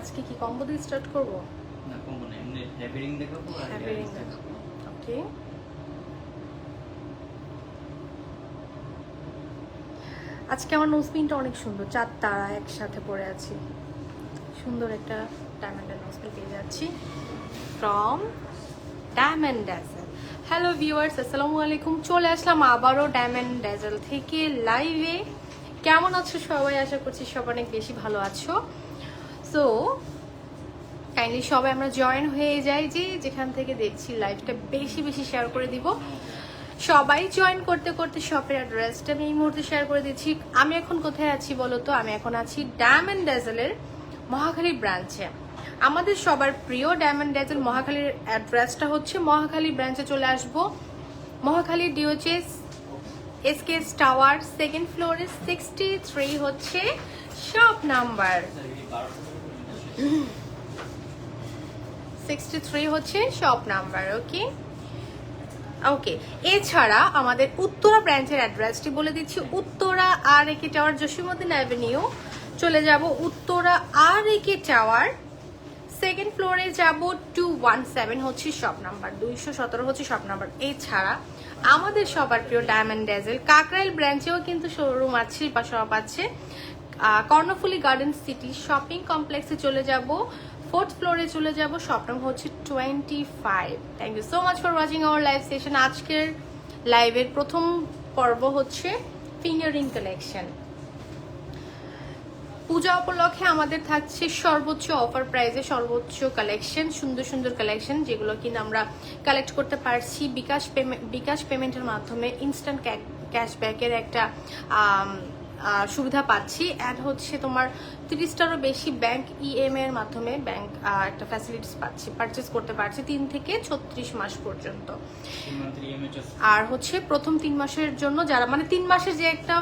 আজকে কি কম্বো দিয়ে স্টার্ট করব? না কম্বো না এমনি রিং দেখাবো আর দেখাবো। ওকে আজকে আমার নোজ পিনটা অনেক সুন্দর চার তারা একসাথে পরে আছি। সুন্দর একটা ডায়মন্ডের নোজ পিন পেয়ে যাচ্ছি from Diamond Dazzle hello viewers আসসালামু আলাইকুম। চলে আসলাম আবারও ডায়মন্ড ড্যাজেল থেকে লাইভে কেমন আছো সবাই? আশা করছি সব অনেক বেশি ভালো আছো। সো কাইন্ডলি সবাই আমরা জয়েন হয়ে যাই যে যেখান থেকে দেখছি লাইভটা বেশি বেশি শেয়ার করে দিব। সবাই জয়েন করতে করতে শপের অ্যাড্রেসটা আমি এই মুহূর্তে শেয়ার করে দিচ্ছি। আমি এখন কোথায় আছি বলো তো আমি এখন আছি ডায়মন্ড ড্যাজেলের মহাখালী ব্রাঞ্চে আমাদের সবার প্রিয় ডায়মন্ড ড্যাজেল মহাখালীর অ্যাড্রেসটা হচ্ছে মহাখালী ব্রাঞ্চে চলে আসব। Mohakhali DOHS SKS tower second ফ্লোরে সিক্সটি থ্রি হচ্ছে শপ নাম্বার সিক্সটি থ্রি হচ্ছে শপ নাম্বার ওকে ওকে এছাড়া আমাদের উত্তরা ব্রাঞ্চের অ্যাড্রেসটি বলে দিচ্ছি, উত্তরা আর একে টাওয়ার জসীমুদ্দিন অ্যাভিনিউ চলে যাব উত্তরা আর একে টাওয়ার সেকেন্ড ফ্লোরে যাব টু ওয়ান সেভেন হচ্ছে শপ নাম্বার দুইশো সতেরো হচ্ছে শপ নাম্বার এছাড়া আমাদের সবার প্রিয় ডায়মন্ড ড্যাজেল কাকরাইল ব্রাঞ্চেও কিন্তু শোরুম আছে বা শপ আছে। কর্ণফুলি গার্ডেন সিটি শপিং কমপ্লেক্সে চলে যাব। ফোর্থ ফ্লোরে চলে যাব, শপ নাম্বার হচ্ছে twenty five thank you so much for watching our live session আজকের লাইভের প্রথম পর্ব হচ্ছে ফিঙ্গারিং কালেকশন পূজা উপলক্ষে আমাদের থাকছে সর্বোচ্চ অফার প্রাইজে সর্বোচ্চ কালেকশন সুন্দর সুন্দর কালেকশন যেগুলো কিনা আমরা কালেক্ট করতে পারছি বিকাশ পেমেন্ট বিকাশ পেমেন্টের মাধ্যমে ইনস্ট্যান্ট ক্যাশব্যাকের একটা সুবিধা পাচ্ছি। অ্যান্ড হচ্ছে তোমার তিরিশটারও বেশি ব্যাংক ইএম এর মাধ্যমে ব্যাংক একটা ফ্যাসিলিটিস পাচ্ছি পারচেস করতে পারছি তিন থেকে ছত্রিশ মাস পর্যন্ত। চার্জ আর হচ্ছে প্রথম তিন মাসের জন্য যারা মানে তিন মাসের যে একটা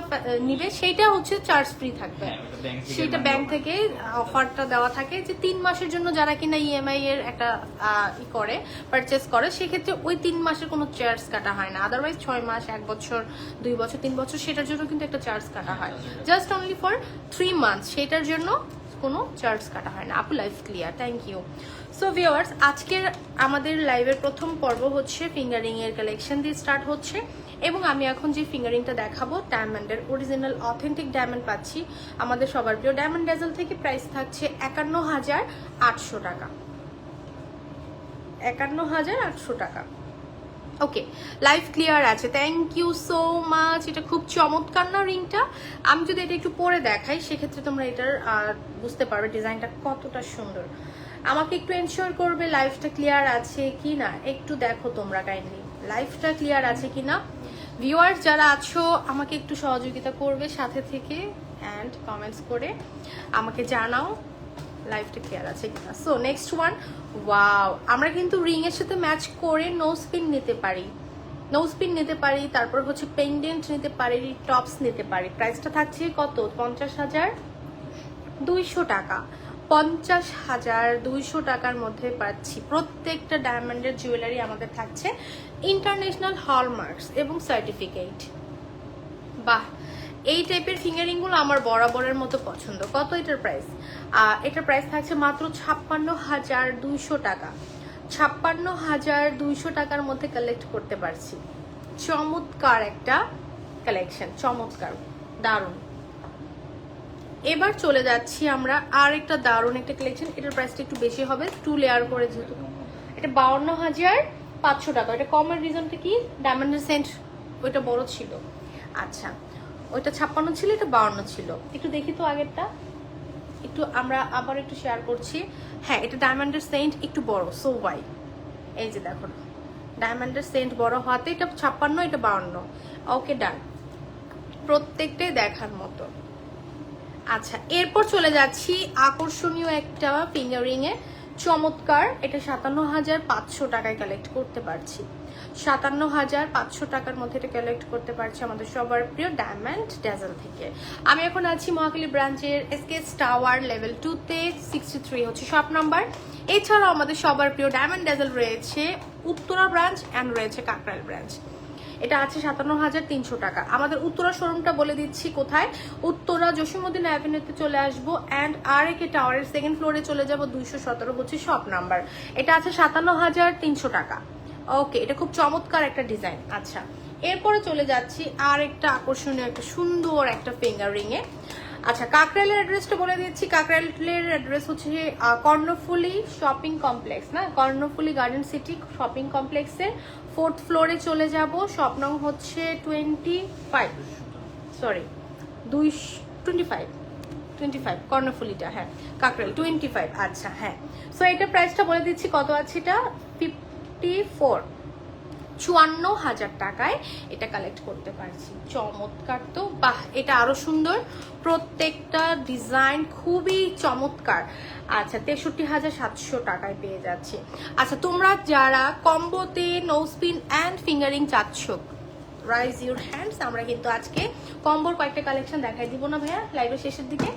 নিবে সেইটা হচ্ছে চার্জ ফ্রি থাকবে। হ্যাঁ ব্যাংক থেকে সেটা ব্যাংক থেকে অফারটা দেওয়া থাকে যে তিন মাসের জন্য যারা কিনা ইএমআই এর একটা ই করে পারচেস করে সেক্ষেত্রে ওই তিন মাসের কোনো চার্জ কাটা হয় না। আদারওয়াইজ ছয় মাস এক বছর দুই বছর তিন বছর সেটার জন্য কিন্তু একটা চার্জ কাটা হয়। Just only for three months সেটার জন্য কোনো চার্জ কাটা হয় না। আপু live clear thank you so viewers আজকের আমাদের লাইভের প্রথম পর্ব হচ্ছে ফিঙ্গারিং এর কালেকশন দিয়ে স্টার্ট হচ্ছে এবং আমি এখন যে ফিঙ্গারিংটা দেখাবো ডায়মন্ডের অরিজিনাল অথেন্টিক ডায়মন্ড পাচ্ছি। আমাদের সবার প্রিয় ডায়মন্ড ড্যাজেল থেকে প্রাইস থাকছে একান্ন হাজার আটশো টাকা। একান্ন হাজার আটশো টাকা। ওকে লাইভ ক্লিয়ার আছে। থ্যাংক ইউ সো মাচ এটা খুব চমৎকার না রিংটা আমি যদি এটা একটু পরে দেখাই, সেক্ষেত্রে তোমরা এটার বুঝতে পারবে ডিজাইনটা কতটা সুন্দর। আমাকে একটু এনশিওর করবে লাইভটা ক্লিয়ার আছে কি না একটু দেখো তোমরা কাইন্ডলি লাইফটা ক্লিয়ার আছে কি না ভিউয়ার্স যারা আছো, আমাকে একটু সহযোগিতা করবে সাথে থেকে। অ্যান্ড কমেন্টস করে আমাকে জানাও। লাইফটা ক্লিয়ার আছে কিনা। সো নেক্সট ওয়ান ওয়াও আমরা কিন্তু রিং এর সাথে ম্যাচ করে নো স্পিন নিতে পারি। নো স্পিন নিতে পারি, তারপর হচ্ছে পেন্ডেন্ট নিতে পারি টপস নিতে পারি। প্রাইসটা থাকছে কত? পঞ্চাশ হাজার দুইশো টাকা। পঞ্চাশ হাজার দুইশো টাকার মধ্যে পাচ্ছি। প্রত্যেকটা ডায়মন্ডের জুয়েলারি আমাদের থাকছে ইন্টারন্যাশনাল হলমার্কস এবং সার্টিফিকেট বাহ এই টাইপের ফিঙ্গারিংগুলো আমার বরাবরের মতো পছন্দ। কত এটার প্রাইস এটার প্রাইস থাকছে মাত্র ছাপ্পান্ন হাজার দুইশো টাকা। ছাপ্পান্ন হাজার দুইশো টাকার মধ্যে কালেক্ট করতে পারছি। চমৎকার একটা কালেকশন চমৎকার, দারুণ। এবার চলে যাচ্ছি আমরা আর একটা দারুণ একটা কালেকশন এটার প্রাইসটা একটু বেশি হবে টু লেয়ার করে যেহেতু। এটা বাউন্ন হাজার পাঁচশো টাকা। এটা কমের রিজনটা কি? ডায়মন্ডের সেন্ট ওইটা বড় ছিল। আচ্ছা ওইটা ছাপ্পান্ন ছিল, এটা বাউন্ন ছিল। একটু দেখি তো আগেরটা। একটু আমরা আবার একটু শেয়ার করছি। হ্যাঁ এটা ডায়মন্ডের সেন্ট একটু বড় সো ওয়াই এই যে দেখো ডায়মন্ডের সেন্ট বড় হওয়াতে এটা ছাপ্পান্ন, এটা বাউন্ন। ওকে ডান প্রত্যেকটাই দেখার মতো। আচ্ছা এরপর চলে যাচ্ছি আকর্ষণীয় একটা ফিঙ্গারিং এ। চমৎকার, এটা সাতান্ন হাজার পাঁচশো টাকায় কালেক্ট করতে পারছি। সাতান্ন হাজার পাঁচশো টাকার মধ্যে এটা কালেক্ট করতে পারছি আমাদের সবার প্রিয় ডায়মন্ড ড্যাজেল থেকে। আমি এখন আছি মহাকালী ব্রাঞ্চের এসকেস টাওয়ার লেভেল টুতে সিক্সটি থ্রি হচ্ছে শপ নাম্বার এছাড়াও আমাদের সবার প্রিয় ডায়মন্ড ড্যাজেল রয়েছে উত্তরা ব্রাঞ্চ অ্যান্ড রয়েছে কাকরাইল ব্রাঞ্চ এটা আছে সাতান্ন হাজার তিনশো টাকা। আমাদের উত্তরা শোরুমটা বলে দিচ্ছি কোথায়? উত্তরা জসীমুদ্দিন অ্যাভিনিউতে চলে আসব অ্যান্ড আর একে টাওয়ারের সেকেন্ড ফ্লোরে চলে যাব দুইশো সতেরো, হচ্ছে শপ নাম্বার এটা আছে সাতান্ন হাজার তিনশো টাকা। ওকে এটা খুব চমৎকার একটা ডিজাইন আচ্ছা এরপরে চলে যাচ্ছি আর একটা আকর্ষণীয়, একটা সুন্দর একটা ফিঙ্গার রিং এ। আচ্ছা কাকরাইলের অ্যাড্রেসটা বলে দিচ্ছি। কাকরাইলের অ্যাড্রেস হচ্ছে কর্ণফুলি শপিং কমপ্লেক্স না? কর্ণফুলি গার্ডেন সিটি শপিং কমপ্লেক্সের ফোর্থ ফ্লোরে চলে যাব। শপ নং হচ্ছে টোয়েন্টি ফাইভ সরি দুই টোয়েন্টি ফাইভ টোয়েন্টি ফাইভ কর্ণফুলিটা হ্যাঁ কাকরেল টোয়েন্টি ফাইভ আচ্ছা হ্যাঁ। সো এটা প্রাইসটা বলে দিচ্ছি, কত আছে এটা? ফিফটি ফোর চুয়ান্ন হাজার টাকায় এটা কালেক্ট করতে পারছি। চমৎকার তো? বাহ, এটা আরও সুন্দর। প্রত্যেকটা ডিজাইন খুবই চমৎকার। আচ্ছা তেষট্টি হাজার সাতশো টাকায় পেয়ে যাচ্ছে। আচ্ছা তোমরা যারা কম্বোতে nose pin and finger ring চাচ্ছ রাইজ ইউর হ্যান্ডস আমরা কিন্তু আজকে কম্বোর কয়েকটা কালেকশন দেখাই দিব না ভাইয়া লাইভের শেষের দিকে।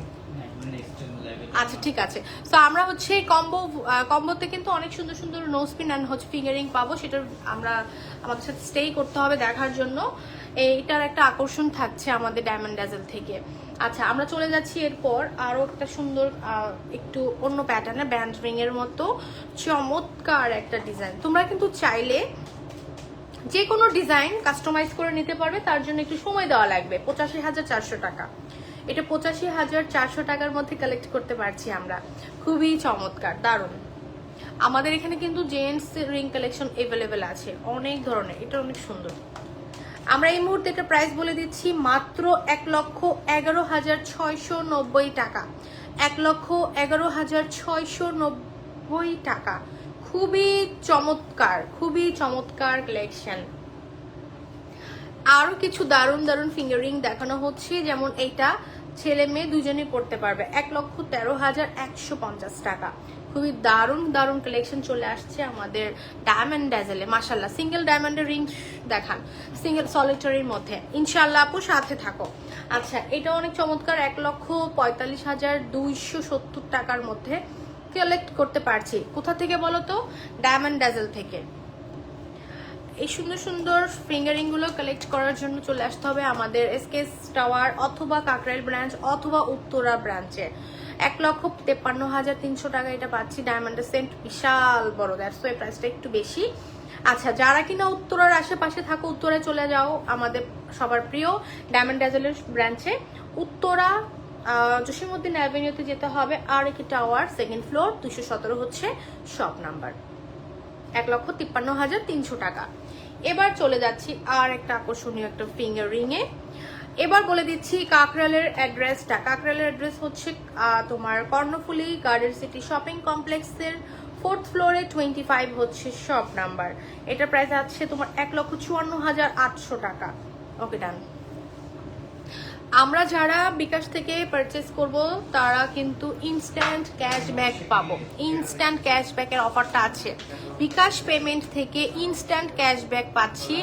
আচ্ছা ঠিক আছে। তো আমরা হচ্ছে কম্বো কম্বোতে কিন্তু অনেক সুন্দর সুন্দর নো স্পিন অ্যান্ড হচ্ছে ফিঙ্গারিং পাবো। সেটা আমরা আমাদের সাথে স্টেই করতে হবে দেখার জন্য। এইটার একটা আকর্ষণ থাকছে আমাদের ডায়মন্ড ড্যাজেল থেকে। আচ্ছা আমরা চলে যাচ্ছি এরপর আরও একটা সুন্দর একটু অন্য প্যাটার্নে ব্যান্ড রিং এর মতো। চমৎকার একটা ডিজাইন তোমরা কিন্তু চাইলে যে কোনো ডিজাইন কাস্টমাইজ করে নিতে পারবে। তার জন্য একটু সময় দেওয়া লাগবে। পঁচাশি হাজার চারশো টাকা। এটা পঁচাশি হাজার চারশো টাকার মধ্যে কালেক্ট করতে পারছি আমরা। খুবই চমৎকার, দারুণ। আমাদের এখানে কিন্তু জেন্টস রিং কালেকশন অ্যাভেলেবেল আছে, অনেক ধরনের, এটা অনেক সুন্দর। আমরা এই মুহূর্তে একটা প্রাইস বলে দিচ্ছি মাত্র এক লক্ষ এগারো হাজার ছয়শো নব্বই টাকা। এক লক্ষ এগারো হাজার ছয়শো নব্বই টাকা। খুবই চমৎকার খুবই চমৎকার কালেকশন আরও কিছু দারুণ দারুণ ফিঙ্গারিং দেখানো হচ্ছে। যেমন এইটা, ছেলে মেয়ে দুজনেই পড়তে পারবে। এক লক্ষ তেরো হাজার একশো পঞ্চাশ টাকা। খুবই দারুণ দারুণ কালেকশন চলে আসছে আমাদের ডায়মন্ড ড্যাজেলে মাসাল্লাহ সিঙ্গেল ডায়মন্ডের রিং দেখান। সিঙ্গেল সলিটারির মধ্যে। ইনশাল্লাহ আপু, সাথে থাকো। আচ্ছা এটা অনেক চমৎকার। এক লক্ষ পঁয়তাল্লিশ হাজার দুইশো সত্তর টাকার মধ্যে কালেক্ট করতে পারছি। কোথা থেকে বলো তো? ডায়মন্ড ড্যাজেল থেকে। এই সুন্দর সুন্দর ফিঙ্গারিংগুলো কালেক্ট করার জন্য চলে আসতে হবে আমাদের এসকেস টাওয়ার অথবা কাকরাইল ব্রাঞ্চ অথবা উত্তরা ব্রাঞ্চে এক লক্ষ তেপ্পান্ন হাজার তিনশো টাকা এটা পাচ্ছি ডায়মন্ডের সেন্ট বিশাল বড় দ্যাটস ওয়াই প্রাইসটা একটু বেশি। আচ্ছা যারা কিনা উত্তরার আশেপাশে থাকো উত্তরে চলে যাও আমাদের সবার প্রিয় ডায়মন্ড ড্যাজেলের ব্রাঞ্চে উত্তরা আহ, জসীমউদ্দিন অ্যাভিনিউতে যেতে হবে আর একটি টাওয়ার সেকেন্ড ফ্লোর দুশো সতেরো হচ্ছে শপ নাম্বার এক লক্ষ তিপ্পান্ন হাজার তিনশো টাকা। এবার চলে যাচ্ছি আর একটা আকর্ষণীয় একটা ফিঙ্গার রিং এ এবার বলে দিচ্ছি কাকরালের অ্যাড্রেসটা কাকরালের অ্যাড্রেস হচ্ছে তোমার কর্ণফুলি গার্ডেন সিটি শপিং কমপ্লেক্সের ফোর্থ ফ্লোরে টোয়েন্টি ফাইভ হচ্ছে শপ নাম্বার এটার প্রাইস আছে তোমার এক লক্ষ চুয়ান্ন হাজার আটশো টাকা। ওকে ডান আমরা যারা বিকাশ থেকে পারচেস করব তারা কিন্তু ইনস্ট্যান্ট ক্যাশব্যাক পাবো। ইনস্ট্যান্ট ক্যাশব্যাকের অফারটা আছে। বিকাশ পেমেন্ট থেকে ইনস্ট্যান্ট ক্যাশব্যাক পাচ্ছি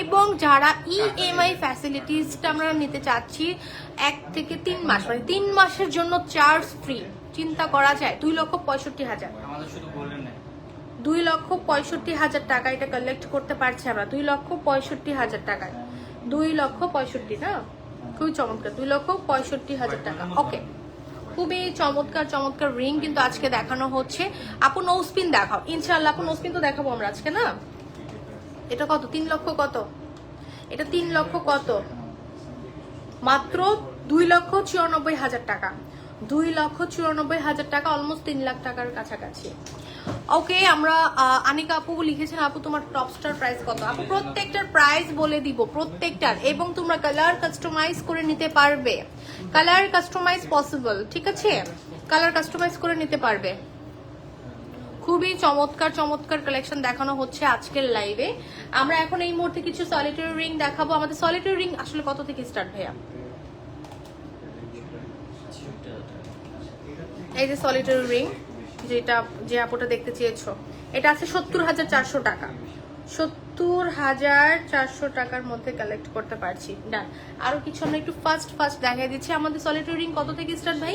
এবং যারা ইএমআই ফ্যাসিলিটিসটা আমরা নিতে চাচ্ছি এক থেকে তিন মাস মানে তিন মাসের জন্য চার্জ ফ্রি চিন্তা করা যায় দুই লক্ষ পঁয়ষট্টি হাজার। দুই লক্ষ পঁয়ষট্টি হাজার টাকা এটা কালেক্ট করতে পারছি আমরা দুই লক্ষ পঁয়ষট্টি হাজার টাকায়। দুই লক্ষ পঁয়ষট্টি না? খুবই চমৎকার। দুই লক্ষ পঁয়ষট্টি হাজার টাকা। ওকে। খুবই চমৎকার চমৎকার রিং কিন্তু আজকে দেখানো হচ্ছে। আপু নৌস্পিন দেখাও। ইনশাল্লাহ আপু নৌস্পিন তো দেখাবো আমরা আজকে, না? এটা কত? তিন লক্ষ কত? এটা তিন লক্ষ কত? মাত্র দুই লক্ষ চুরানব্বই হাজার টাকা। দুই লক্ষ চুরানব্বই হাজার টাকা অলমোস্ট তিন লাখ টাকার কাছাকাছি। ওকে, আমরা আনিকা আপু লিখেছেন, আপু, তোমার টপ স্টার প্রাইস কত? আপু, প্রত্যেকটার প্রাইস বলে দিব, প্রত্যেকটার, এবং তোমরা কালার কাস্টমাইজ করে নিতে পারবে। কালার কাস্টমাইজ পসিবল ঠিক আছে? কালার কাস্টমাইজ করে নিতে পারবে। খুবই চমৎকার চমৎকার কালেকশন দেখানো হচ্ছে আজকের লাইভে আমরা এখন এই মুহূর্তে কিছু সলিটারি রিং দেখাবো। আমাদের সলিটারি রিং আসলে কত থেকে স্টার্ট ভাইয়া? এই যে সলিটারি রিং যেটা, যে আপুটা দেখতে চেয়েছো, এটা আছে সত্তর হাজার চারশো টাকা। সত্তর হাজার চারশো টাকার মধ্যে কালেক্ট করতে পারছি। ডান আরও কিছু আমরা একটু ফার্স্ট ফার্স্ট দেখাই দিচ্ছি। আমাদের সলিটারি কত থেকে স্টার্ট ভাই?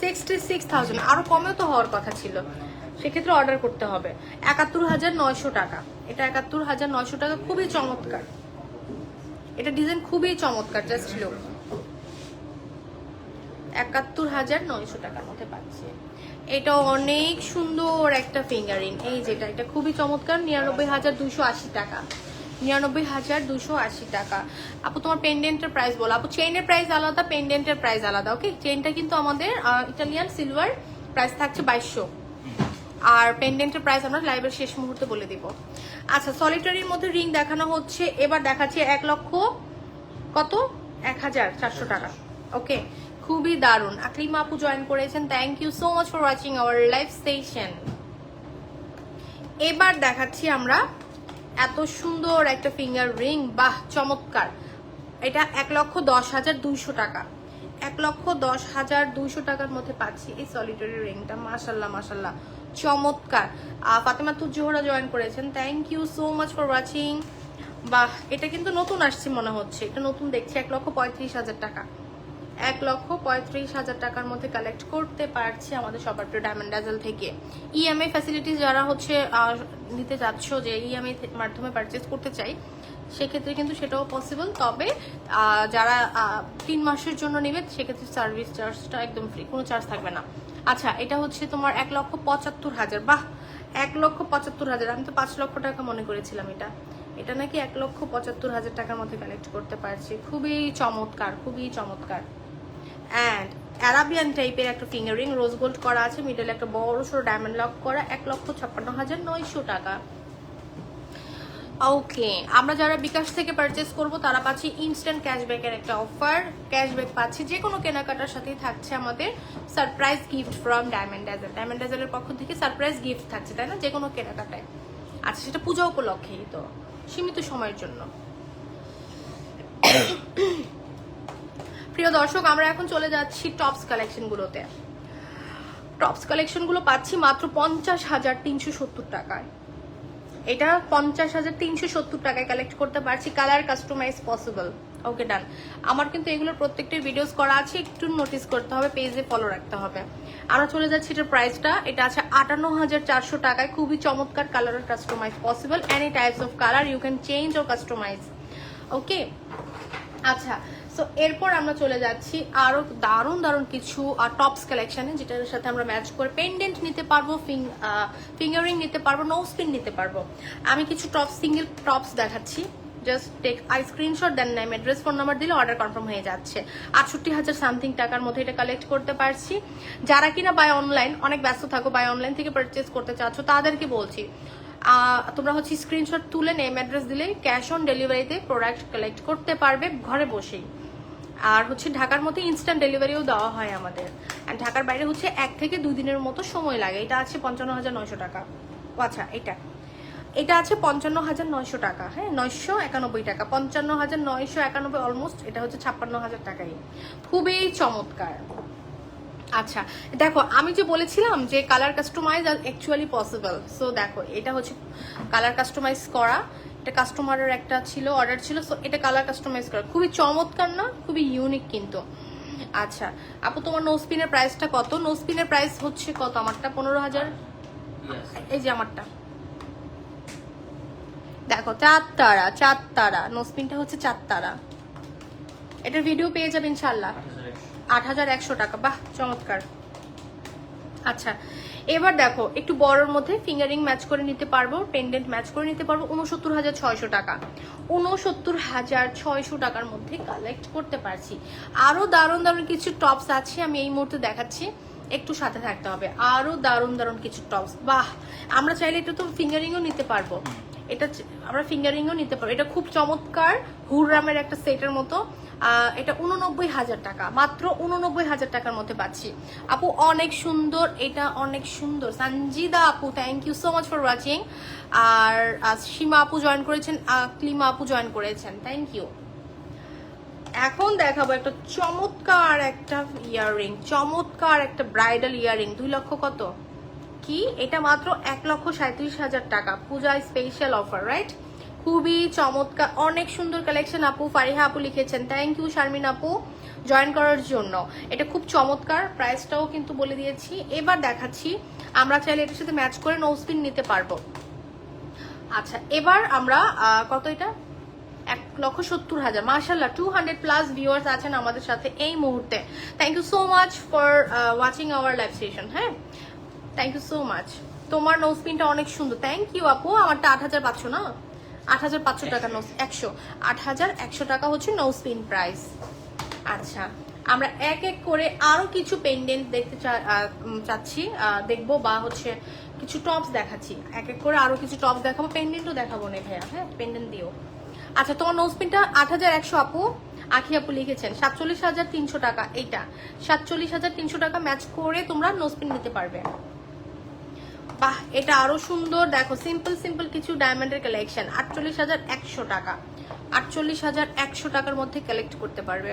সিক্সটি সিক্স থাউজেন্ড আরও কমেও তো হওয়ার কথা ছিল। সেক্ষেত্রে অর্ডার করতে হবে। একাত্তর হাজার নয়শো টাকা। এটা একাত্তর হাজার নয়শো টাকা খুবই চমৎকার। এটা ডিজাইন খুবই চমৎকার জাস্ট লুক একাত্তর হাজার নয়শো টাকার মধ্যে পাচ্ছি। এটা অনেক সুন্দর একটা ফিঙ্গারিং এই যেটা এটা খুবই চমৎকার, নিরানব্বই হাজার দুশো আশি টাকা। নিরানব্বই হাজার দুশো আশি টাকা। আপু, তোমার পেন্ডেন্টের প্রাইস বলো। আপু চেইনের প্রাইস আলাদা পেন্ডেন্টের প্রাইস আলাদা ওকে চেইনটা কিন্তু আমাদের ইটালিয়ান সিলভার প্রাইস থাকছে বাইশশো। আর পেন্ডেন্টের প্রাইস আমরা লাইভের শেষ মুহূর্তে বলে দিব। আচ্ছা সলিটারির মধ্যে রিং দেখানো হচ্ছে। এবার দেখাচ্ছে এক লক্ষ কত? এক হাজার চারশো টাকা। ওকে খুবই দারুণ। আকলিমা আপু জয়েন করেছেন। Thank you so much for watching our live session এবার দেখাচ্ছি আমরা এত সুন্দর একটা ফিঙ্গার রিং বাহ, চমৎকার। এটা এক লক্ষ দশ হাজার দুইশো টাকা। এক লক্ষ দশ হাজার দুইশো টাকার মধ্যে পাচ্ছি এই সলিটারি রিংটা মাশাল্লাহ মাশাল্লাহ। চমৎকার। ফাতেমা তুজোহরা জয়েন করেছেন। Thank you so much for watching বাহ, এটা কিন্তু নতুন আসছে মনে হচ্ছে। এটা নতুন দেখছি। এক লক্ষ পঁয়ত্রিশ হাজার টাকা। এক লক্ষ পঁয়ত্রিশ হাজার টাকার মধ্যে কালেক্ট করতে পারছি আমাদের সবার প্রিয় ডায়মন্ড ডাজেল থেকে। ইএমআই ফ্যাসিলিটিস যারা হচ্ছে নিতে চাচ্ছ যে ইএমআই মাধ্যমে পারচেস করতে চাই, সেক্ষেত্রে কিন্তু সেটাও পসিবল তবে যারা তিন মাসের জন্য নেবে, সেক্ষেত্রে সার্ভিস চার্জটা একদম ফ্রি কোনো চার্জ থাকবে না। আচ্ছা এটা হচ্ছে তোমার এক লক্ষ পঁচাত্তর হাজার। বাহ! এক লক্ষ পঁচাত্তর হাজার। আমি তো পাঁচ লক্ষ টাকা মনে করেছিলাম এটা। এটা নাকি এক লক্ষ পঁচাত্তর হাজার টাকার মধ্যে কালেক্ট করতে পারছি। খুবই চমৎকার খুবই চমৎকার। অ্যান্ড অ্যারাবিয়ান টাইপের একটা ফিঙ্গারিং রোজ গোল্ড করা আছে মিডলে একটা বড় সড়ো ডায়মন্ড লক করা, এক লক্ষ ছাপ্পান্ন হাজার নয়শো টাকা। ওকে আমরা যারা বিকাশ থেকে পারচেস করব, তারা পাচ্ছি ইনস্ট্যান্ট ক্যাশব্যাকের একটা অফার ক্যাশব্যাক পাচ্ছি যে কোনো কেনাকাটার সাথেই থাকছে আমাদের surprise gift from Diamond Dazzle Diamond ডাজারের পক্ষ থেকে সারপ্রাইজ গিফট থাকছে, তাই না? যে কোনো কেনাকাটায়। আচ্ছা সেটা পূজা উপলক্ষেই তো, সীমিত সময়ের জন্য। প্রিয় দর্শক, আমরা এখন চলে যাচ্ছি টপস কালেকশনগুলোতে টপস কালেকশনগুলো পাচ্ছি মাত্র পঞ্চাশ হাজার তিনশো সত্তর টাকায়। এটা পঞ্চাশ হাজার তিনশো সত্তর টাকায় কালেক্ট করতে পারছি। Colour customise possible okay done আমার কিন্তু এগুলোর প্রত্যেকটা ভিডিওস করা আছে, একটু নোটিস করতে হবে পেজে ফলো রাখতে হবে। আমরা চলে যাচ্ছি এটার প্রাইসটা এটা আছে আটান্ন হাজার চারশো টাকায়। খুবই চমৎকার colour customise possible any types of colour you can change O customise okay আচ্ছা সো এরপর আমরা চলে যাচ্ছি আরও দারুণ দারুণ কিছু টপস কালেকশনে যেটার সাথে আমরা ম্যাচ করে পেন্ডেন্ট নিতে পারব ফিঙ্গারিং নিতে পারব নো স্পিন নিতে পারব। আমি কিছু টপ সিঙ্গেল টপস দেখাচ্ছি। Just take I screenshot then নাম অ্যাড্রেস ফোন নাম্বার দিলে অর্ডার কনফার্ম হয়ে যাচ্ছে। আটষট্টি হাজার সামথিং টাকার মধ্যে এটা কালেক্ট করতে পারছি। যারা কিনা বাই অনলাইন অনেক ব্যস্ত থাকো বাই অনলাইন থেকে পারচেস করতে চাচ্ছ, তাদেরকে বলছি তোমরা হচ্ছে স্ক্রিনশট তুলে নেম অ্যাড্রেস দিলে ক্যাশ অন ডেলিভারিতে প্রোডাক্ট কালেক্ট করতে পারবে, ঘরে বসেই। আর হচ্ছে ঢাকার মধ্যে ইনস্ট্যান্ট ডেলিভারিও দেওয়া হয় আমাদের। আর ঢাকার বাইরে হচ্ছে এক থেকে দুই দিনের মতো সময় লাগে। এটা আছে পঞ্চান্ন হাজার নয়শো টাকা। ও আচ্ছা এটা। এটা আছে পঞ্চান্ন হাজার নয়শো টাকা। হ্যাঁ নয়শো একানব্বই টাকা। পঞ্চান্ন হাজার নয়শো একানব্বই অলমোস্ট এটা হচ্ছে ছাপ্পান্ন হাজার টাকাই। খুবই চমৎকার। আচ্ছা দেখো, আমি যে বলেছিলাম যে colour customise actually possible so দেখো, এটা হচ্ছে কালার কাস্টমাইজ করা। এটা কাস্টমারের একটা ছিল অর্ডার ছিল সো এটা কালার কাস্টমাইজ করা। খুবই চমৎকার না? খুবই ইউনিক কিন্তু। আচ্ছা আপু তোমার নোসপিনের প্রাইসটা কত? নোসপিনের প্রাইস হচ্ছে কত? আমারটা পনেরো হাজার? এই যে আমারটা। দেখো চার তারা চার তারা নোসপিনটা হচ্ছে চার তারা এটার ভিডিও পেয়ে যাবে ইনশাল্লাহ আট হাজার একশো টাকা। বাহ চমৎকার। আচ্ছা এবার দেখো, একটু বড়র মধ্যে ফিঙ্গারিং ম্যাচ করে নিতে পারব পেন্ডেন্ট ম্যাচ করে নিতে পারব উনসত্তর হাজার ছয়শো টাকা। উনসত্তর হাজার ছয়শো টাকার মধ্যে কালেক্ট করতে পারছি। আরও দারুণ দারুণ কিছু টপস আছে, আমি এই মুহূর্তে দেখাচ্ছি। একটু সাথে থাকতে হবে। আরও দারুণ দারুণ কিছু টপস বাহ! আমরা চাইলে এটা তো ফিঙ্গারিংও নিতে পারব। এটা আমরা ফিঙ্গারিংও নিতে পারব। এটা খুব চমৎকার, হুররামের একটা সেটের মতো। এটা উননব্বই হাজার টাকা, মাত্র উননব্বই হাজার টাকার মধ্যে পাচ্ছি। আপু, অনেক সুন্দর, এটা অনেক সুন্দর। সঞ্জিদা আপু thank you so much for watching আর সীমা আপু জয়েন করেছেন ক্লিমা আপু জয়েন করেছেন। থ্যাংক ইউ এখন দেখাবো একটা চমৎকার একটা ইয়াররিং চমৎকার একটা ব্রাইডাল ইয়াররিং দুই লক্ষ কত? কি? এটা মাত্র এক লক্ষ সাঁত্রিশ হাজার টাকা। পূজা স্পেশাল অফার রাইট খুবই চমৎকার, অনেক সুন্দর কালেকশন আপু। ফারিহা আপু লিখেছেন থ্যাংক ইউ শারমিন আপু জয়েন করার জন্য। এটা খুব চমৎকার প্রাইসটাও কিন্তু বলে দিয়েছি। এবার দেখাচ্ছি, আমরা চাইলে এটার সাথে ম্যাচ করে নোসপিন নিতে পারব। আচ্ছা এবার আমরা কত এটা? এক লক্ষ সত্তর হাজার। মার্শাল্লাহ টু হান্ড্রেড প্লাস ভিউয়ার্স আছেন আমাদের সাথে এই মুহূর্তে। Thank you so much for watching our live session হ্যাঁ? থ্যাংক ইউ সো মাচ তোমার নোজ পিনটা অনেক সুন্দর। থ্যাংক ইউ আপু। আমারটা আট হাজার পাঁচশো না? আট হাজার পাঁচশো টাকা নোজ একশো। আট হাজার একশো টাকা হচ্ছে নোজ পিন প্রাইস আচ্ছা আমরা এক এক করে আরও কিছু পেন্ডেন্ট দেখতে চাচ্ছি। দেখব বা হচ্ছে কিছু টপস দেখাচ্ছি। এক এক করে আরও কিছু টপস দেখাবো। পেন্ডেন্টও দেখাবো না ভাইয়া হ্যাঁ? পেন্ডেন্ট দিও। আচ্ছা তোমার নোজ পিনটা আট হাজার একশো আপু। আখি আপু লিখেছেন, সাতচল্লিশ হাজার তিনশো টাকা। এইটা, সাতচল্লিশ হাজার তিনশো টাকা ম্যাচ করে তোমরা নোজ পিন নিতে পারবে। বাহ, এটা আরও সুন্দর। দেখো সিম্পল সিম্পল কিছু ডায়মন্ডের কালেকশন আটচল্লিশ হাজার একশো টাকা। আটচল্লিশ হাজার একশো টাকার মধ্যে কালেক্ট করতে পারবে।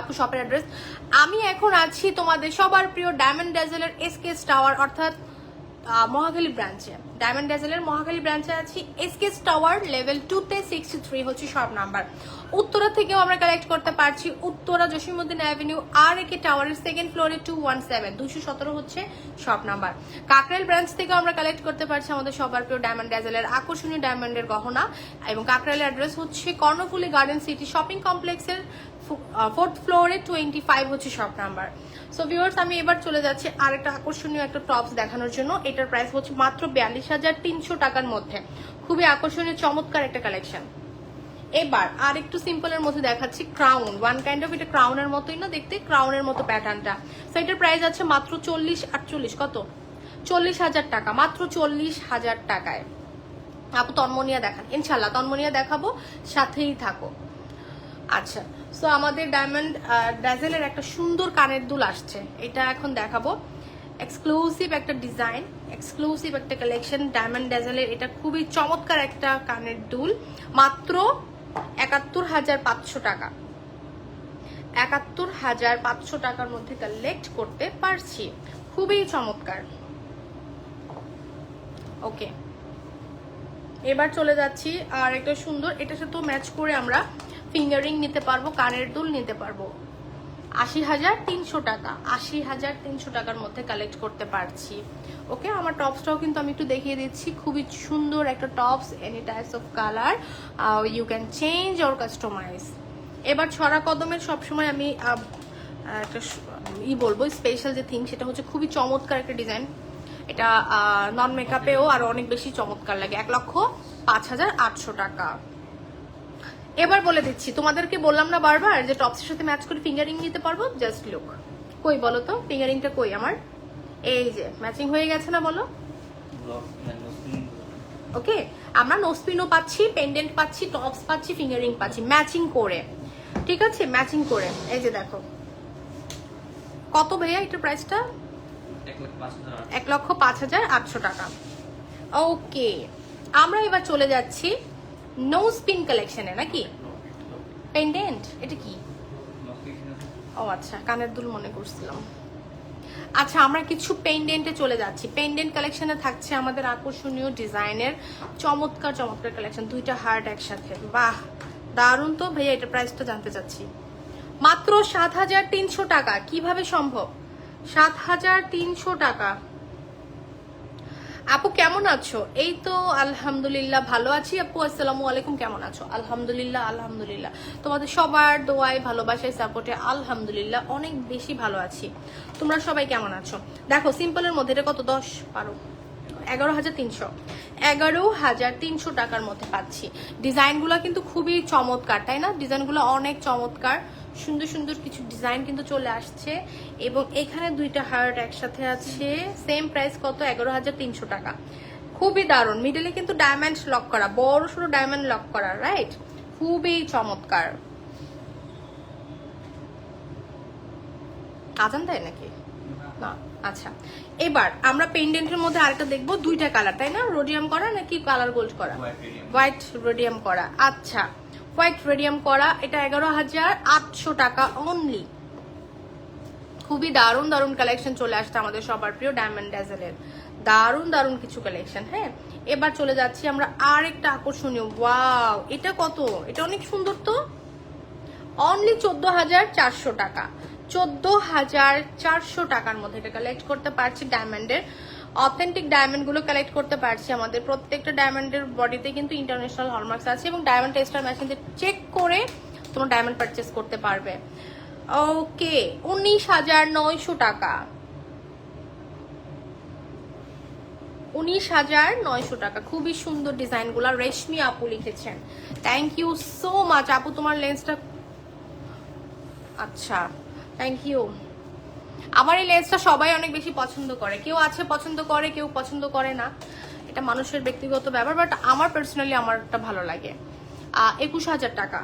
আপু শপের অ্যাড্রেস আমি এখন আছি তোমাদের সবার প্রিয় ডায়মন্ড ড্যাজেলের এসকেস টাওয়ার অর্থাৎ মহাখালী ব্রাঞ্চে ডায়মন্ড ড্যাজেলের মহাখালী ব্রাঞ্চে আছি। এসকেস টাওয়ার লেভেল টুতে সিক্সটি থ্রি হচ্ছে সব নাম্বার উত্তরা থেকেও আমরা কালেক্ট করতে পারছি। উত্তরা জসীমউদ্দিন অ্যাভিনিউ আর একে টাওয়ারের সেকেন্ড ফ্লোরে টু ওয়ান সেভেন দুশো সতেরো হচ্ছে সব নাম্বার কাকরাইল ব্রাঞ্চ থেকেও আমরা কালেক্ট করতে পারছি আমাদের সবার প্রিয় ডায়মন্ড ড্যাজেলের আকর্ষণীয় ডায়মন্ডের গহনা। এবং কাকরাইলের অ্যাড্রেস হচ্ছে কর্ণফুলি গার্ডেন সিটি শপিং কমপ্লেক্সের ফোর্থ ফ্লোরে টোয়েন্টি ফাইভ হচ্ছে সব নাম্বার সো ভিউয়ার্স আমি এবার চলে যাচ্ছি আর একটা আকর্ষণীয় একটা টপস দেখানোর জন্য। এটার প্রাইস হচ্ছে মাত্র বিয়াল্লিশ হাজার তিনশো টাকার মধ্যে। খুবই আকর্ষণীয়, চমৎকার একটা কালেকশন এবার আর একটু সিম্পলের মধ্যে দেখাচ্ছি ক্রাউন ওয়ান কাইন্ড অফ এটা ক্রাউনের মতোই না দেখতে ক্রাউনের মতো প্যাটার্নটা সো এটার প্রাইস আছে মাত্র চল্লিশ আটচল্লিশ। কত? চল্লিশ হাজার টাকা, মাত্র চল্লিশ হাজার টাকায়। আপু, তন্মনিয়া দেখান। ইনশাল্লাহ তন্মনিয়া দেখাবো, সাথেই থাকো। আচ্ছা সো আমাদের ডায়মন্ড ড্যাজেলের একটা সুন্দর কানের দুল আসছে। এটা এখন দেখাবো। এক্সক্লুসিভ একটা ডিজাইন এক্সক্লুসিভ একটা কালেকশন ডায়মন্ড ড্যাজেলের এটা খুবই চমৎকার একটা কানের দুল। মাত্র একাত্তর হাজার পাঁচশো টাকা। একাত্তর হাজার পাঁচশো টাকার মধ্যে কালেক্ট করতে পারছি। খুবই চমৎকার। ওকে এবার চলে যাচ্ছি, আর একটা সুন্দর, এটার সাথে ম্যাচ করে আমরা ফিঙ্গারিং নিতে পারব, কানের দুল নিতে পারব। আশি হাজার তিনশো টাকা, আশি হাজার তিনশো টাকার মধ্যে কালেক্ট করতে পারছি। ওকে, আমার টপসটাও কিন্তু আমি একটু দেখিয়ে দিচ্ছি। খুবই সুন্দর একটা tops any types of colour you can change or customise এবার ছড়া কদমের সবসময় আমি একটা ই বলব স্পেশাল যে থিং সেটা হচ্ছে খুবই চমৎকার একটা ডিজাইন এটা নন মেকআপেও আরও অনেক বেশি চমৎকার লাগে। এক লক্ষ পাঁচ হাজার আটশো টাকা। এবার বলে দিচ্ছি, তোমাদেরকে বললাম না বারবার যে টপসের সাথে ম্যাচ করে ফিঙ্গারিং নিতে পারব? জাস্ট লুক কই বলো তো? ফিঙ্গারিংটা কই আমার? এই যে ম্যাচিং হয়ে গেছে না বলো? ওকে আমরা নোসপিনও পাচ্ছি পেন্ডেন্ট পাচ্ছি টপস পাচ্ছি ফিঙ্গারিং পাচ্ছি। ম্যাচিং করে। ঠিক আছে? ম্যাচিং করে। এই যে দেখো। কত ভাইয়া এটার প্রাইসটা এক লক্ষ পাঁচ হাজার আটশো টাকা। ওকে আমরা এবার চলে যাচ্ছি নো স্পিন কালেকশনে নাকি? পেন্ডেন্ট এটা কি? ও আচ্ছা কানের দুল মনে করছিলাম। আচ্ছা আমরা কিছু পেন্ডেন্টে চলে যাচ্ছি। পেন্ডেন্ট কালেকশনে থাকছে আমাদের আকর্ষণীয় ডিজাইনের চমৎকার চমৎকার কালেকশন দুইটা হার্ট একসাথে। বাহ, দারুণ তো। ভাইয়া, এটা প্রাইসটা জানতে চাচ্ছি। মাত্র সাত হাজার তিনশো টাকা। কীভাবে সম্ভব? সাত হাজার তিনশো টাকা। আপু কেমন আছো? এই তো আলহামদুলিল্লাহ ভালো আছি। আপু আসসালামু আলাইকুম কেমন আছো? আলহামদুলিল্লাহ আলহামদুলিল্লাহ। তোমাদের সবার দোয়ায় ভালোবাসায় সাপোর্টে আলহামদুলিল্লাহ অনেক বেশি ভালো আছি। তোমরা সবাই কেমন আছো? দেখো সিম্পলের মধ্যে এটা কত? দশ বারো এগারো হাজার তিনশো। এগারো হাজার তিনশো টাকার মধ্যে পাচ্ছি। ডিজাইনগুলো কিন্তু খুবই চমৎকার তাই না? ডিজাইনগুলো অনেক চমৎকার। সুন্দর সুন্দর কিছু ডিজাইন কিন্তু চলে আসছে এবং এখানে দুইটা হার্ট একসাথে আছে। সেম প্রাইস কত? এগারো হাজার তিনশো টাকা। খুবই দারুণ। মিডলে কিন্তু ডায়মন্ড লক করা বড় সড়ো ডায়মন্ড লক করা রাইট খুবই চমৎকার। আজান দেয় নাকি? না। আচ্ছা। এবার আমরা পেন্ডেন্টের মধ্যে আরেকটা দেখব। দুইটা কালার তাই না? রোডিয়াম করা নাকি কালার গোল্ড করা? হোয়াইট রেডিয়াম করা। আচ্ছা। হোয়াইট রেডিয়াম করা, এটা এগারো হাজার আটশো টাকা অনলি খুবই দারুণ দারুণ কালেকশন চলে আসছে আমাদের সবার প্রিয় ডায়মন্ড ড্যাজেলের দারুণ দারুণ কিছু কালেকশন হ্যাঁ? এবার চলে যাচ্ছি আমরা আর একটা আকর্ষণীয়। ওয়াও এটা কত? এটা অনেক সুন্দর তো? অনলি চোদ্দ হাজার চারশো টাকা। চোদ্দ হাজার চারশো টাকার মধ্যে এটা কালেক্ট করতে পারছি ডায়মন্ডের অথেন্টিক ডায়মন্ডগুলো কালেক্ট করতে পারছি আমাদের। প্রত্যেকটা ডায়মন্ডের বডিতে কিন্তু ইন্টারন্যাশনাল হলমার্কস আছে এবং ডায়মন্ড টেস্টার মেশিন চেক করে তোমরা ডায়মন্ড পারচেস করতে পারবে। ওকে উনিশ হাজার নয়শো টাকা। উনিশ হাজার নয়শো টাকা। খুবই সুন্দর ডিজাইনগুলো রেশমি আপু লিখেছেন। থ্যাংক ইউ সো মাচ আপু, তোমার লেন্সটা আচ্ছা থ্যাংক ইউ আমার এই লেন্সটা সবাই অনেক বেশি পছন্দ করে। কেউ আছে পছন্দ করে, কেউ পছন্দ করে না। এটা মানুষের ব্যক্তিগত ব্যাপার বাট আমার পার্সোনালি আমারটা ভালো লাগে। একুশ হাজার টাকা।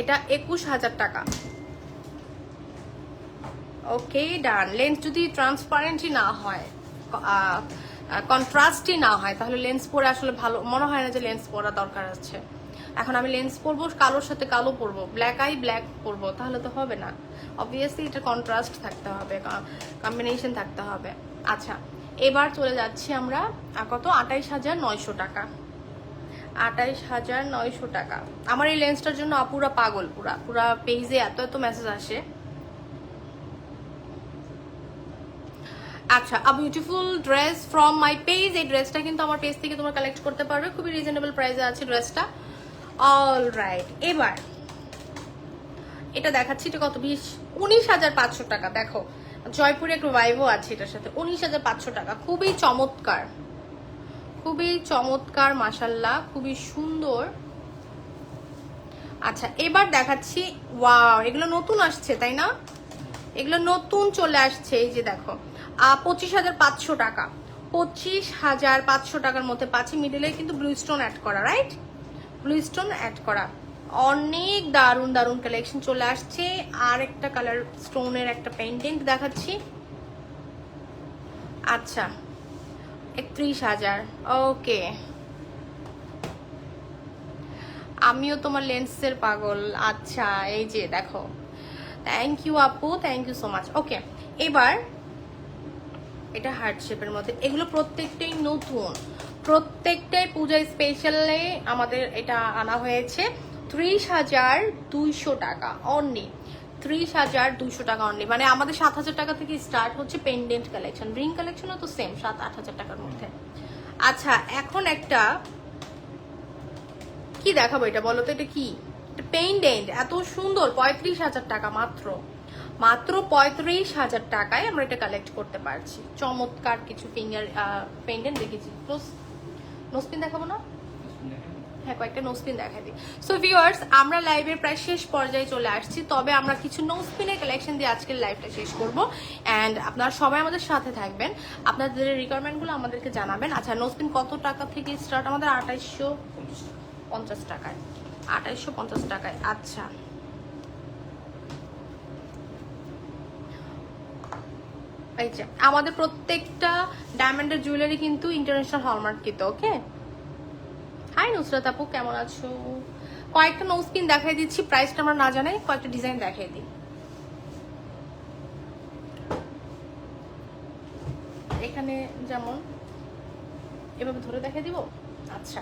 এটা একুশ হাজার টাকা। ওকে ডান লেন্স যদি ট্রান্সপারেন্টই না হয় কন্ট্রাস্টই না হয়, তাহলে লেন্স পরে আসলে ভালো, মনে হয় না যে লেন্স পরা দরকার আছে। এখন আমি লেন্স পরবো, কালোর সাথে কালো পরবো ব্ল্যাক আই ব্ল্যাক পরবো, তাহলে তো হবে না। অবভিয়াসলি এটা কন্ট্রাস্ট থাকতে হবে কম্বিনেশন থাকতে হবে। আচ্ছা এবার চলে যাচ্ছি আমরা কত? আঠাইশ হাজার নয়শো টাকা। আঠাইশ হাজার নয়শো টাকা। আমার এই লেন্সটার জন্য আপুরা পাগল, পুরা পুরা পেজে এত এত মেসেজ আসে। আচ্ছা a beautiful dress from my page এই ড্রেসটা কিন্তু আমার পেজ থেকে তোমরা কালেক্ট করতে পারবে। খুবই রিজনেবল প্রাইসে আছে ড্রেসটা অল রাইট এবার, এটা দেখাচ্ছি, এটা কত? বিশ, উনিশ হাজার পাঁচশো টাকা। দেখো, জয়পুরে একটু ভাইভও আছে এটার সাথে। উনিশ হাজার পাঁচশো টাকা। খুবই চমৎকার। খুবই চমৎকার মাসাল্লাহ খুবই সুন্দর। আচ্ছা এবার দেখাচ্ছি ওয়াও এগুলো নতুন আসছে, তাই না? এগুলো নতুন চলে আসছে, এই যে দেখো। পঁচিশ হাজার পাঁচশো টাকা। পঁচিশ হাজার পাঁচশো টাকার মধ্যে পাচ্ছি মিডিলে কিন্তু ব্লু স্টোন অ্যাড করা রাইট ব্লু স্টোন অ্যাড করা। অনেক দারুণ দারুণ কালেকশন চলে আসছে। আর একটা কালার স্টোনের একটা পেন্ডেন্ট দেখাচ্ছি। আচ্ছা একত্রিশ হাজার। ওকে আমিও তোমার লেন্সের পাগল। আচ্ছা এই যে দেখো। থ্যাংক ইউ আপু thank you so much okay এবার এটা হার্ট শেপের মধ্যে। এগুলো প্রত্যেকটাই নতুন। প্রত্যেকটাই পূজা স্পেশালে আমাদের এটা আনা হয়েছে। ত্রিশ হাজার দুইশো টাকা অনলি ত্রিশ হাজার দুইশো টাকা অনলি মানে আমাদের সাত হাজার টাকা থেকে স্টার্ট হচ্ছে পেন্ডেন্ট কালেকশন রিং কালেকশনও তো সেম সাত আট হাজার টাকার মধ্যে। আচ্ছা এখন একটা কি দেখাবো এটা বলো তো? এটা কি? পেইন্টেন্ট এত সুন্দর, পঁয়ত্রিশ হাজার টাকা মাত্র। মাত্র পঁয়ত্রিশ হাজার টাকায় আমরা এটা কালেক্ট করতে পারছি। চমৎকার কিছু ফিঙ্গার পেইন্টেন্ট দেখেছি। নোসপিন দেখাবো না? হ্যাঁ কয়েকটা নোসপিন দেখাই দিই। সো ভিউয়ার্স আমরা লাইভের প্রায় শেষ পর্যায়ে চলে আসছি। তবে আমরা কিছু নোসপিনের কালেকশন দিয়ে আজকের লাইভটা শেষ করব। অ্যান্ড আপনারা সবাই আমাদের সাথে থাকবেন। আপনাদের রিকোয়ারমেন্টগুলো আমাদেরকে জানাবেন। আচ্ছা নোসপিন কত টাকা থেকে স্টার্ট আমাদের আঠাইশশো পঞ্চাশ টাকায়। আঠাইশশো পঞ্চাশ টাকায়। আচ্ছা। এই যে, আমাদের প্রত্যেকটা ডায়মন্ডের জুয়েলারি কিন্তু ইন্টারন্যাশনাল হলমার্কিত ওকে হাই নুসরাত আপু, কেমন আছো? কয়েকটা নোসপিন দেখাই দিচ্ছি প্রাইসটা আমরা না জানাই, কয়েকটা ডিজাইন দেখাই দিই। এখানে যেমন, এভাবে ধরে দেখাই দিব? আচ্ছা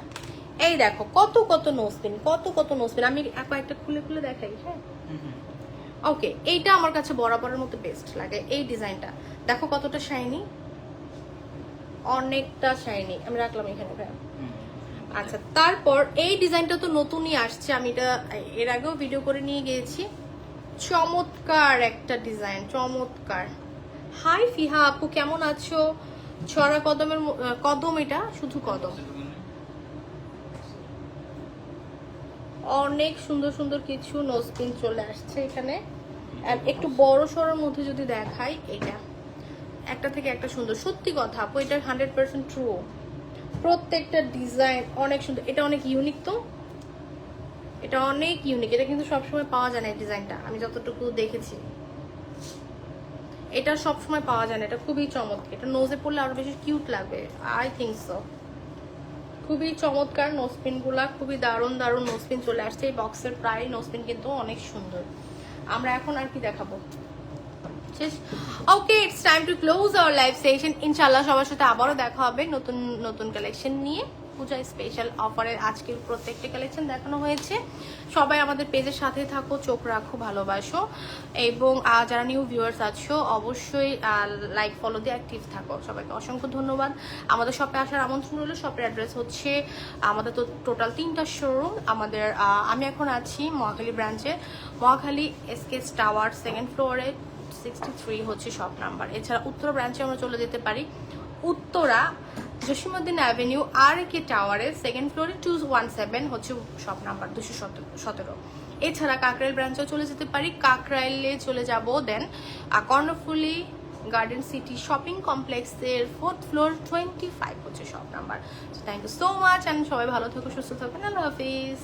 এই দেখো, কত কত নোসপিন কত কত নোসপিন আমি কয়েকটা খুলে খুলে দেখাই হ্যাঁ? ওকে এইটা আমার কাছে বরাবরের মতো বেস্ট লাগে এই ডিজাইনটা দেখো কতটা শাইনি অনেকটা শাইনি আমি রাখলাম এখানে ভাইয়া। আচ্ছা তারপর এই ডিজাইনটা তো নতুনই আসছে আমি এটা এর আগেও ভিডিও করে নিয়ে গিয়েছি। চমৎকার একটা ডিজাইন চমৎকার। হাই ফিহা আপু কেমন আছো? ছড়া কদমের কদম এটা শুধু কদম। অনেক সুন্দর সুন্দর কিছু নোসপিন চলে আসছে এখানে। একটু বড় সড়োর মধ্যে যদি দেখাই, এটা। একটা থেকে একটা সুন্দর। সত্যি কথা, আপু, এটা হান্ড্রেড পার্সেন্ট ট্রু প্রত্যেকটা ডিজাইন অনেক সুন্দর। এটা অনেক ইউনিক তো? এটা অনেক ইউনিক এটা কিন্তু সবসময় পাওয়া যায় না এই ডিজাইনটা আমি যতটুকু দেখেছি। এটা সবসময় পাওয়া যায় না। এটা খুবই চমৎকার। এটা নোজে পড়লে আরও বেশি কিউট লাগবে। আই থিঙ্ক সো খুবই চমৎকার নোসপিনগুলা, খুবই দারুণ দারুণ নোসপিন চলে আসছে। এই বক্সের প্রায় নোসপিন কিন্তু অনেক সুন্দর। আমরা এখন আর কি দেখাবো? শেষ। Okay it's time to close our live session ইনশাল্লাহ সবার সাথে আবারও দেখা হবে নতুন নতুন কালেকশন নিয়ে। পূজা স্পেশাল অফারের আজকের প্রত্যেকটা কালেকশন দেখানো হয়েছে। সবাই আমাদের পেজের সাথে থাকো, চোখ রাখো, ভালোবাসো। এবং যারা নিউ ভিউয়ার্স আছো, অবশ্যই লাইক ফলো দিয়ে অ্যাক্টিভ থাকো। সবাইকে অসংখ্য ধন্যবাদ। আমাদের শপে আসার আমন্ত্রণ রইল। শপের অ্যাড্রেস হচ্ছে, আমাদের তো টোটাল তিনটা শোরুম আমাদের আমি এখন আছি মহাখালী ব্রাঞ্চে মহাখালী এসকেস টাওয়ার সেকেন্ড ফ্লোরে সিক্সটি থ্রি হচ্ছে শপ নাম্বার এছাড়া উত্তর ব্রাঞ্চে আমরা চলে যেতে পারি। Uttara Jasimuddin avenue R K টাওয়ারের সেকেন্ড ফ্লোরে টু ওয়ান সেভেন হচ্ছে শপ নাম্বার দুশো সতেরো এছাড়া কাকরাইল ব্রাঞ্চেও চলে যেতে পারি। কাকরাইলে চলে যাব then Karnaphuli garden city shopping কমপ্লেক্সের ফোর্থ ফ্লোর টোয়েন্টি ফাইভ হচ্ছে shop number. Thank you so much and সবাই ভালো থাকো, সুস্থ থাকবেন আল্লাহ হাফিজ।